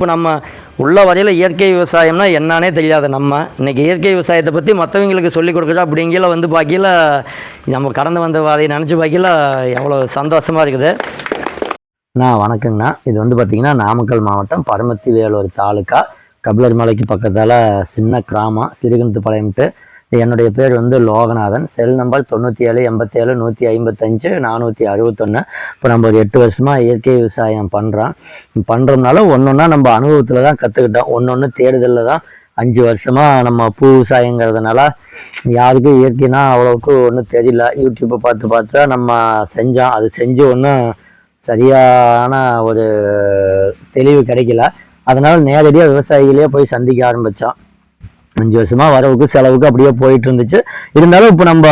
இப்போ நம்ம உள்ள வரையில் இயற்கை விவசாயம்னா என்னன்னே தெரியாது. நம்ம இன்றைக்கி இயற்கை விவசாயத்தை பற்றி மற்றவங்களுக்கு சொல்லிக் கொடுக்குறா அப்படிங்கில வந்து பாக்கியில் நம்ம கடந்து வந்த வாதையை நினச்சி பார்க்கல எவ்வளோ சந்தோஷமாக இருக்குது. நான் வணக்கங்கண்ணா. இது வந்து பார்த்திங்கன்னா நாமக்கல் மாவட்டம் பரமத்தி வேலூர் தாலுக்கா. கபிலர் மலைக்கு பக்கத்தால் சின்ன கிராமம் சிறுகணத்துப்பாளையம்ட்டு என்னுடைய பேர் வந்து லோகநாதன். செல் நம்பர் தொண்ணூற்றி ஏழு எண்பத்தேழு நூற்றி ஐம்பத்தஞ்சு நானூற்றி அறுபத்தொன்று இப்போ நம்ம ஒரு எட்டு வருஷமாக இயற்கை விவசாயம் பண்ணுறோம் பண்ணுறதுனால ஒன்று ஒன்றா நம்ம அனுபவத்தில் தான் கற்றுக்கிட்டோம் ஒன்று ஒன்று தேடுதலில் தான் அஞ்சு வருஷமாக நம்ம பூ விவசாயங்கிறதுனால யாருக்கும் இயற்கைனா அவ்வளோவுக்கு ஒன்றும் தெரியல. யூடியூப்பை பார்த்து பார்த்து தான் நம்ம செஞ்சோம். அது செஞ்சு ஒன்றும் சரியான ஒரு தெளிவு கிடைக்கல. அதனால் நேரடியாக விவசாயிகளே போய் சந்திக்க ஆரம்பித்தோம் அஞ்சு வருஷமா வரவுக்கு செலவுக்கு அப்படியே போயிட்டு இருந்துச்சு இருந்தாலும் இப்போ நம்ம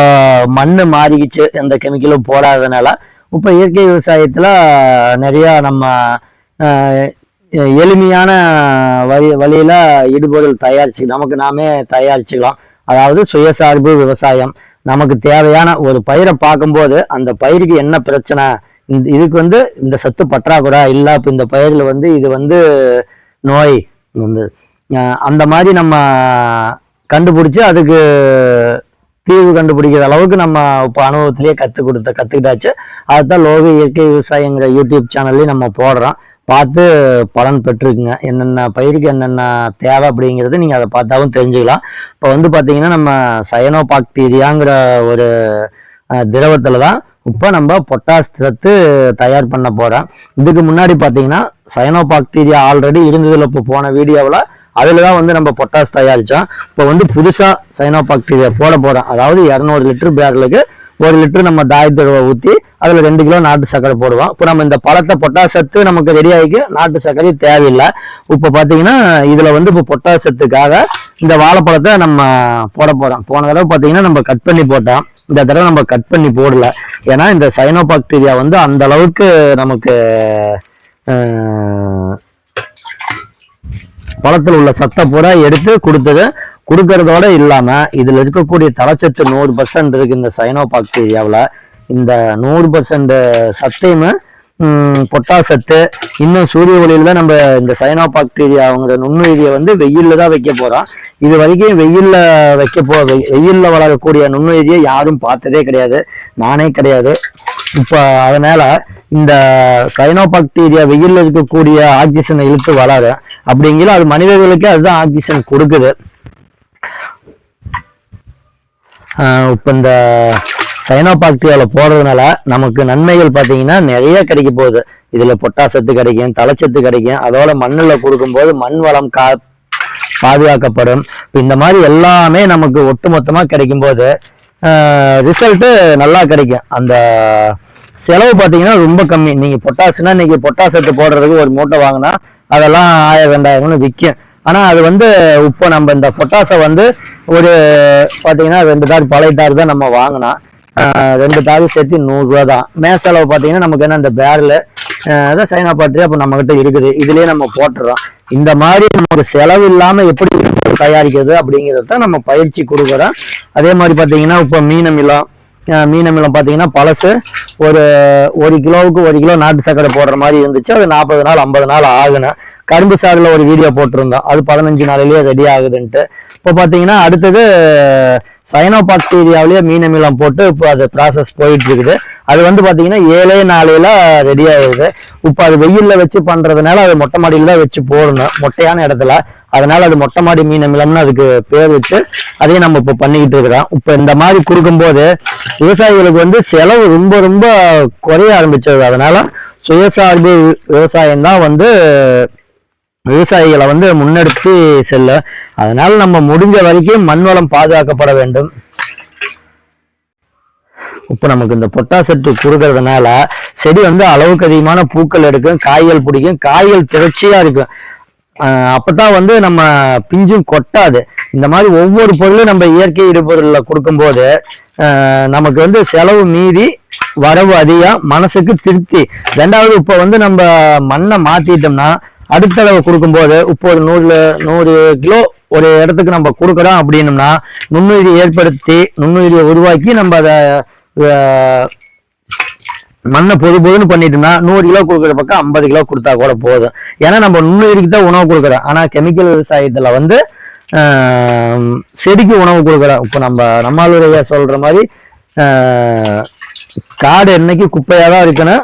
மண் மாறிக்கிச்சு எந்த கெமிக்கலும் போடாதனால இப்போ இயற்கை விவசாயத்தில் நிறையா நம்ம எளிமையான வழி வழியில் இடுபொருள் தயாரிச்சு நமக்கு நாமே தயாரிச்சுக்கலாம். அதாவது சுயசார்பு விவசாயம். நமக்கு தேவையான ஒரு பயிரை பார்க்கும்போது அந்த பயிருக்கு என்ன பிரச்சனை? இந்த இதுக்கு வந்து இந்த சத்து பற்றாக்குறை இல்லை இப்போ இந்த பயிரில் வந்து இது வந்து நோய் வந்து அந்த மாதிரி நம்ம கண்டுபிடிச்சி அதுக்கு தீர்வு கண்டுபிடிக்கிற அளவுக்கு நம்ம இப்போ அனுபவத்திலேயே கற்றுக் கொடுத்த கற்றுக்கிட்டாச்சு அதுதான் லோக இயற்கை விவசாயங்கிற யூடியூப் சேனல்லையும் நம்ம போடுறோம். பார்த்து பலன் பெற்றுக்குங்க. என்னென்ன பயிருக்கு என்னென்ன தேவை அப்படிங்கிறது நீங்கள் அதை பார்த்தாவும் தெரிஞ்சுக்கலாம். இப்போ வந்து பார்த்தீங்கன்னா நம்ம சயனோபாக்டீரியாங்கிற ஒரு திரவத்தில் தான் இப்போ நம்ம பொட்டாஸ் சத்து தயார் பண்ண போகிறோம் இதுக்கு முன்னாடி பார்த்தீங்கன்னா சயனோபாக்டீரியா ஆல்ரெடி இருந்ததில் இப்போ போன வீடியோவில் அதில் தான் வந்து நம்ம பொட்டாஸ் தயாரித்தோம் இப்போ வந்து புதுசாக சைனோபாக்டீரியா போட போகிறோம் அதாவது இரநூறு லிட்டர் பேரலுக்கு ஒரு லிட்டர் நம்ம தாயத்தழுவை ஊற்றி அதில் ரெண்டு கிலோ நாட்டு சர்க்கரை போடுவோம். இப்போ நம்ம இந்த பழத்தை பொட்டாசத்து நமக்கு ரெடி ஆகிக்கு நாட்டு சர்க்கரை தேவையில்லை. இப்போ பார்த்தீங்கன்னா இதில் வந்து இப்போ பொட்டாசத்துக்காக இந்த வாழைப்பழத்தை நம்ம போட போகிறோம் போன தடவை பார்த்தீங்கன்னா நம்ம கட் பண்ணி போட்டோம். இந்த தடவை நம்ம கட் பண்ணி போடல. ஏன்னா இந்த சைனோபாக்டீரியா வந்து அந்த அளவுக்கு நமக்கு பழத்தில் உள்ள சத்தை பூரா எடுத்து கொடுத்தது கொடுக்கறதோட இல்லாமல் இதில் இருக்கக்கூடிய தலைச்சத்து நூறு பர்சன்ட் இருக்கு இந்த சைனோபாக்டீரியாவில் இந்த நூறு பர்சன்ட் சத்தையுமே பொட்டாசத்து பொட்டாஸ் சத்து இன்னும் சூரிய ஒளியில் தான் நம்ம இந்த சைனோபாக்டீரியாங்கிற நுண்ணுயிரியை வந்து வெயிலில் தான் வைக்க போகிறோம் இது வரைக்கும் வெயிலில் வைக்க போ வெ- வளரக்கூடிய நுண்ணுயிரியை யாரும் பார்த்ததே கிடையாது. நானே கிடையாது. இப்போ அதனால் இந்த சைனோபாக்டீரியா வெயிலில் இருக்கக்கூடிய ஆக்சிஜனை இழுத்து வளரும் அப்படிங்கிற அது மனிதர்களுக்கு அதுதான் ஆக்சிஜன் கொடுக்குது. இப்போ இந்த சைனோபாக்டீரியாவில் போடுறதுனால நமக்கு நன்மைகள் பார்த்தீங்கன்னா நிறைய கிடைக்க போகுது. இதில் பொட்டாசத்து கிடைக்கும் தலைச்சத்து கிடைக்கும். அதோட மண்ணில் கொடுக்கும்போது மண் வளம் கா பாதுகாக்கப்படும். இப்போ இந்த மாதிரி எல்லாமே நமக்கு ஒட்டுமொத்தமாக கிடைக்கும்போது ரிசல்ட்டு நல்லா கிடைக்கும். அந்த செலவு பார்த்தீங்கன்னா ரொம்ப கம்மி. நீங்கள் பொட்டாசுனா இன்னைக்கு பொட்டாசத்து போடுறதுக்கு ஒரு மூட்டை வாங்கினா அதெல்லாம் ஆயிரம் ரெண்டாயிரம்னு விற்கும் ஆனால் அது வந்து இப்போ நம்ம இந்த பொட்டாசை வந்து ஒரு பார்த்தீங்கன்னா ரெண்டு தார் பழைய தார் தான் நம்ம வாங்கினா ரெண்டு தார் சேர்த்து நூறுரூவா தான். மேசளவு பார்த்தீங்கன்னா நமக்கு என்ன இந்த பேரலு அதான் சைனா பாட்டு அப்போ நம்மகிட்ட இருக்குது. இதுலேயே நம்ம போட்டுறோம். இந்த மாதிரி நமக்கு செலவு இல்லாமல் எப்படி தயாரிக்கிறது அப்படிங்கிறத தான் நம்ம பயிற்சி கொடுக்குறோம். அதே மாதிரி பார்த்தீங்கன்னா இப்போ மீனமிலம் மீன் அமிலம் பார்த்தீங்கன்னா பழசு ஒரு ஒரு கிலோவுக்கு ஒரு கிலோ நாட்டு சர்க்கரை போடுற மாதிரி இருந்துச்சு. அது நாற்பது நாள் ஐம்பது நாள் ஆகணும் கரும்பு சாறில் ஒரு வீடியோ போட்டிருந்தோம். அது பதினஞ்சு நாளிலேயே ரெடி ஆகுதுன்ட்டு. இப்போ பார்த்தீங்கன்னா அடுத்தது சைனோபாக்டீரியாவிலேயே மீனமிலம் போட்டு இப்போ அது ப்ராசஸ் போயிட்டு இருக்குது. அது வந்து பார்த்தீங்கன்னா ஏழே நாளையில ரெடி ஆகுது இப்போ அது வெயிலில் வச்சு பண்ணுறதுனால அது மொட்டை மாடியில் தான் வச்சு போடணும். மொட்டையான இடத்துல. அதனால அது மொட்டை மாடி மீனமிலம்னு அதுக்கு பேர் வச்சு அதையும் நம்ம இப்போ பண்ணிக்கிட்டு இருக்கிறோம். இப்போ இந்த மாதிரி கொடுக்கும்போது விவசாயிகளுக்கு வந்து செலவு ரொம்ப ரொம்ப குறைய ஆரம்பிச்சது. அதனால சுயசார்பு விவசாயம் தான் வந்து விவசாயிகளை வந்து முன்னெடுத்து செல்ல அதனால நம்ம முடிஞ்ச வரைக்கும் மண் வளம் பாதுகாக்கப்பட வேண்டும். இப்போ நமக்கு இந்த பொட்டாசத்து கொடுக்கறதுனால செடி வந்து அளவுக்கு அதிகமான பூக்கள் எடுக்கும் காய்கள் பிடிக்கும் காய்கள் திரட்சியாக இருக்கும். ஆஹ் அப்பதான் வந்து நம்ம பிஞ்சும் கொட்டாது. இந்த மாதிரி ஒவ்வொரு பொருளும் நம்ம இயற்கை இடுபொருளில் கொடுக்கும்போது நமக்கு வந்து செலவு மீறி வரவு அதிகம் மனசுக்கு திருப்தி. ரெண்டாவது இப்போ வந்து நம்ம மண்ணை மாற்றிட்டோம்னா அடுத்த தடவை கொடுக்கும்போது இப்போ ஒரு நூறு நூறு கிலோ ஒரு இடத்துக்கு நம்ம கொடுக்குறோம் அப்படின்னம்னா நுண்ணுயிரி ஏற்படுத்தி நுண்ணுயிரியை உருவாக்கி நம்ம அதை மண்ணை பொது பொதுன்னு பண்ணிட்டோம்னா நூறு கிலோ கொடுக்குற பக்கம் ஐம்பது கிலோ கொடுத்தா கூட போதும். ஏன்னா நம்ம நுண்ணுயிருக்கு தான் உணவு கொடுக்குறோம். ஆனால் கெமிக்கல் விவசாயத்தில் வந்து செடிக்கு உணவு கொடுக்குறோம். இப்போ நம்ம நம்மளுடைய சொல்கிற மாதிரி காடு என்னைக்கு குப்பையாக தான் இருக்கணும்.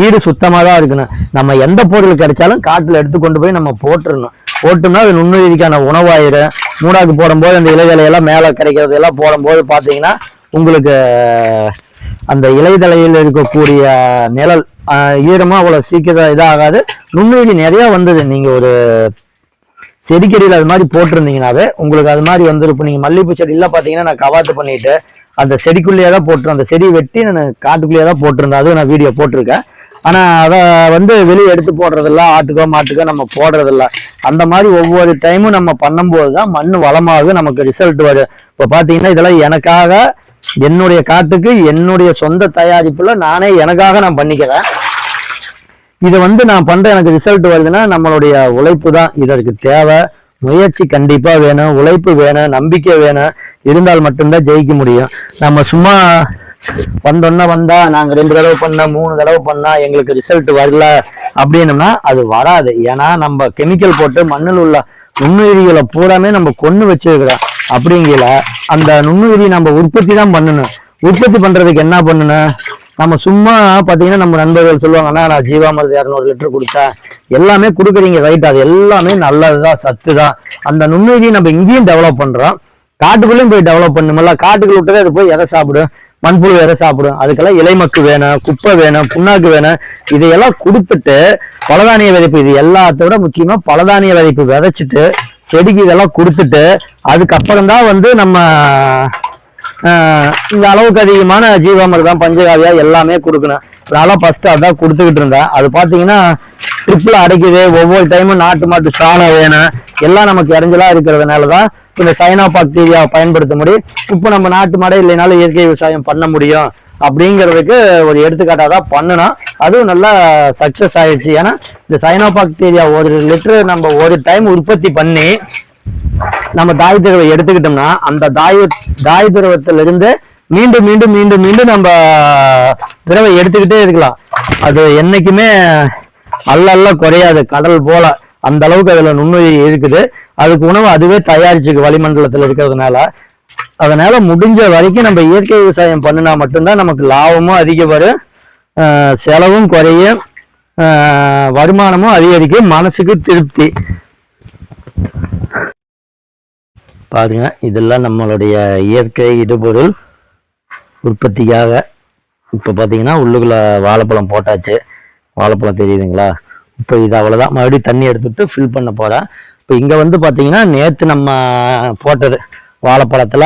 வீடு சுத்தமாக தான் இருக்கணும். நம்ம எந்த பொருள் கிடைச்சாலும் காட்டில் எடுத்து கொண்டு போய் நம்ம போட்டுடணும் போட்டோம்னா அது நுண்ணுயிரிக்கான உணவாயிரும். மூடாக்கு போடும்போது அந்த இலைகளை எல்லாம் மேலே கிடைக்கிறது எல்லாம் போடும்போது பார்த்தீங்கன்னா உங்களுக்கு அந்த இலைதலையில் இருக்கக்கூடிய நிழல் ஈரமாக அவ்வளோ சீக்கிரம் இதாகாது. நுண்ணுயிரி நிறையா வந்தது. நீங்கள் ஒரு செடிக்கடியில் அது மாதிரி போட்டிருந்தீங்கனாவே உங்களுக்கு அது மாதிரி வந்து இப்போ நீங்கள் மல்லிகைப்பூ செடியெல்லாம் பார்த்தீங்கன்னா நான் கவாத்து பண்ணிட்டு அந்த செடிக்குள்ளேயே தான் போட்டுருந்தேன் அந்த செடி வெட்டி நான் காட்டுக்குள்ளேயே தான் போட்டிருந்தேன். அதுவும் நான் வீடியோ போட்டிருக்கேன். ஆனால் அதை வந்து வெளியே எடுத்து போடுறதில்ல. ஆட்டுக்கோ மாட்டுக்கோ நம்ம போடுறதில்ல. அந்த மாதிரி ஒவ்வொரு டைமும் நம்ம பண்ணும்போது தான் மண் வளமாகும். நமக்கு ரிசல்ட் வரும். இப்போ பார்த்தீங்கன்னா இதெல்லாம் எனக்காக என்னுடைய காட்டுக்கு என்னுடைய சொந்த தயாரிப்புல நானே எனக்காக நான் பண்ணிக்கிறேன். இது வந்து நான் பண்ற எனக்கு ரிசல்ட் வருதுன்னா நம்மளுடைய உழைப்பு தான். இதற்கு தேவை. முயற்சி கண்டிப்பா வேணும். உழைப்பு வேணும். நம்பிக்கை வேணும். இருந்தால் மட்டும்தான் ஜெயிக்க முடியும். நம்ம சும்மா வந்தோன்னா வந்தா நாங்க ரெண்டு தடவை பண்ணா மூணு தடவை பண்ணா எங்களுக்கு ரிசல்ட் வரல அப்படின்னம்னா அது வராது. ஏன்னா நம்ம கெமிக்கல் போட்டு மண்ணில் உள்ள நுண்ணுயிரிகளை பூராமே நம்ம கொண்டு வச்சிருக்கிறோம். அப்படிங்கிற அந்த நுண்ணுயிரி நம்ம உற்பத்தி தான் பண்ணணும். உற்பத்தி பண்றதுக்கு என்ன பண்ணணும்? நம்ம சும்மா பார்த்தீங்கன்னா நம்ம நண்பர்கள் சொல்லுவாங்க அண்ணா நான் ஜீவாமிரது இரநூறு லிட்டர் கொடுத்தேன் எல்லாமே கொடுக்குறீங்க ரைட் அது எல்லாமே நல்லது தான் சத்து தான் அந்த நுண்ணுயிரியை நம்ம இங்கேயும் டெவலப் பண்ணுறோம் காட்டுக்குள்ளேயும் போய் டெவலப் பண்ணுமில்ல காட்டுக்குள்ள விட்டதே அது போய் எதை சாப்பிடும்? மண்புழு வேற சாப்பிடும். அதுக்கெல்லாம் இலைமக்கு வேணும் குப்பை வேணும் புண்ணாக்கு வேணும் இதையெல்லாம் கொடுத்துட்டு பலதானிய விதைப்பு இது எல்லாத்தோட முக்கியமா பலதானிய விதைப்பு விதைச்சிட்டு செடிக்கு இதெல்லாம் கொடுத்துட்டு அதுக்கப்புறம் தான் வந்து நம்ம இந்த அளவுக்கு அதிகமான ஜீவாமிர்தம் பஞ்சகாவியா எல்லாமே கொடுக்கணும். அதெல்லாம் ஃபர்ஸ்ட் அதான் கொடுத்துக்கிட்டு இருந்தேன். அது பார்த்தீங்கன்னா ட்ரிப்பில் அடைக்குது. ஒவ்வொரு டைமும் நாட்டு மாட்டு சாணம் வேணும். எல்லாம் நமக்கு இறஞ்சலா இருக்கிறதுனால தான் இந்த சைனா பாக்டீரியாவை பயன்படுத்த முடியும் இப்போ நம்ம நாட்டு மாடை இல்லைனாலும் இயற்கை விவசாயம் பண்ண முடியும் அப்படிங்கிறதுக்கு ஒரு எடுத்துக்காட்டாக தான் பண்ணணும் அதுவும் நல்லா சக்ஸஸ் ஆயிடுச்சு. ஏன்னா இந்த சைனா பாக்டீரியா ஒரு லிட்டர் நம்ம ஒரு டைம் உற்பத்தி பண்ணி நம்ம தாய் திரவை எடுத்துக்கிட்டோம்னா அந்த தாய் தாய் திரவத்திலிருந்து மீண்டும் மீண்டும் மீண்டும் மீண்டும் நம்ம திரவை எடுத்துக்கிட்டே இருக்கலாம். அது என்னைக்குமே அல்ல அல்ல குறையாது. கடல் போல. அந்த அளவுக்கு அதுல நுண்ணுயிரி இருக்குது. அதுக்கு உணவு அதுவே தயாரிச்சுக்கு வளிமண்டலத்துல இருக்கிறதுனால அதனால முடிஞ்ச வரைக்கும் நம்ம இயற்கை விவசாயம் பண்ணினா மட்டும்தான் நமக்கு லாபமும் அதிகம் வரும் ஆஹ் செலவும் குறையும் ஆஹ் வருமானமும் அதிகரிக்கும் மனசுக்கு திருப்தி. பாருங்க இதெல்லாம் நம்மளுடைய இயற்கை இடுபொருள் உற்பத்திக்காக. இப்போ பார்த்தீங்கன்னா உள்ளுக்குள்ள வாழைப்பழம் போட்டாச்சு. வாழைப்பழம் தெரியுதுங்களா? இப்போ இது அவ்வளோதான் மறுபடியும் தண்ணி எடுத்துட்டு ஃபில் பண்ண போகிறேன் இப்போ இங்கே வந்து பார்த்தீங்கன்னா நேற்று நம்ம போட்டது வாழைப்பழத்தில்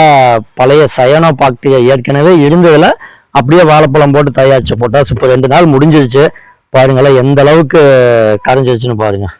பழைய சயனோ பாக்டீரியா ஏற்கனவே இருந்ததில் அப்படியே வாழைப்பழம் போட்டு தயாரிச்சு போட்டால் இப்போ ரெண்டு நாள் முடிஞ்சிருச்சு. பாருங்களேன் எந்த அளவுக்கு கரைஞ்சிருச்சுன்னு பாருங்கள்